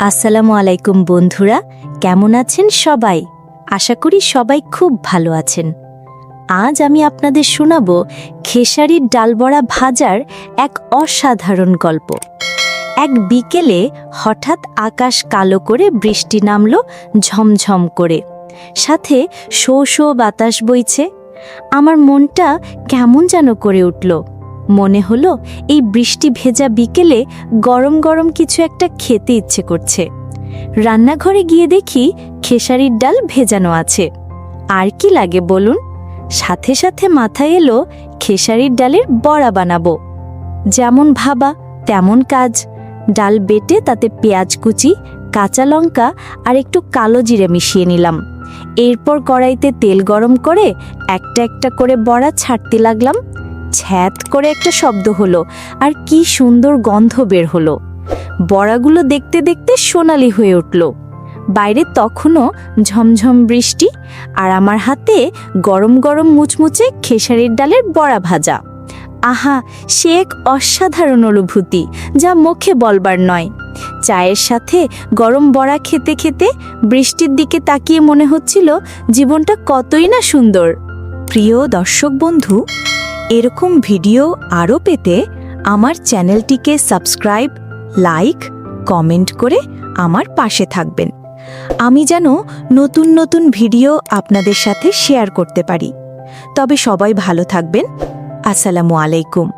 আসসালামু আলাইকুম বন্ধুরা, কেমন আছেন সবাই? আশা করি সবাই খুব ভালো আছেন। আজ আমি আপনাদের শোনাব খেসারির ডালবড়া ভাজার এক অসাধারণ গল্প। এক বিকেলে হঠাৎ আকাশ কালো করে বৃষ্টি নামল ঝমঝম করে। সাথে শো শো বাতাস বইছে। আমার মনটা কেমন যেন করে উঠল। মনে হলো এই বৃষ্টি ভেজা বিকেলে গরম গরম কিছু একটা খেতে ইচ্ছে করছে। রান্নাঘরে গিয়ে দেখি খেসারির ডাল ভেজানো আছে। আর কি লাগে বলুন? সাথে সাথে মাথায় এলো খেসারির ডালের বড়া বানাবো। যেমন ভাবা, তেমন কাজ। ডাল বেটে তাতে পেঁয়াজ কুচি, কাঁচা লঙ্কা আর একটু কালো জিরে মিশিয়ে নিলাম। এরপর কড়াইতে তেল গরম করে একটা একটা করে বড়া ছাড়তে লাগলাম। ছ্যাত করে একটা শব্দ হলো, আর কি সুন্দর গন্ধ বের হলো। বড়াগুলো দেখতে দেখতে সোনালি হয়ে উঠল। বাইরে তখনও ঝমঝম বৃষ্টি, আর আমার হাতে গরম গরম মুচমুচে খেসারির ডালের বড়া ভাজা। আহা, সে এক অসাধারণ অনুভূতি, যা মুখে বলবার নয়। চায়ের সাথে গরম বড়া খেতে খেতে বৃষ্টির দিকে তাকিয়ে মনে হচ্ছিল, জীবনটা কতই না সুন্দর। প্রিয় দর্শক বন্ধু এরকম ভিডিও আরও পেতে আমার চ্যানেলটিকে সাবস্ক্রাইব, লাইক, কমেন্ট করে আমার পাশে থাকবেন। আমি যেন নতুন নতুন ভিডিও আপনাদের সাথে শেয়ার করতে পারি। তবে সবাই ভালো থাকবেন। আসসালামু আলাইকুম।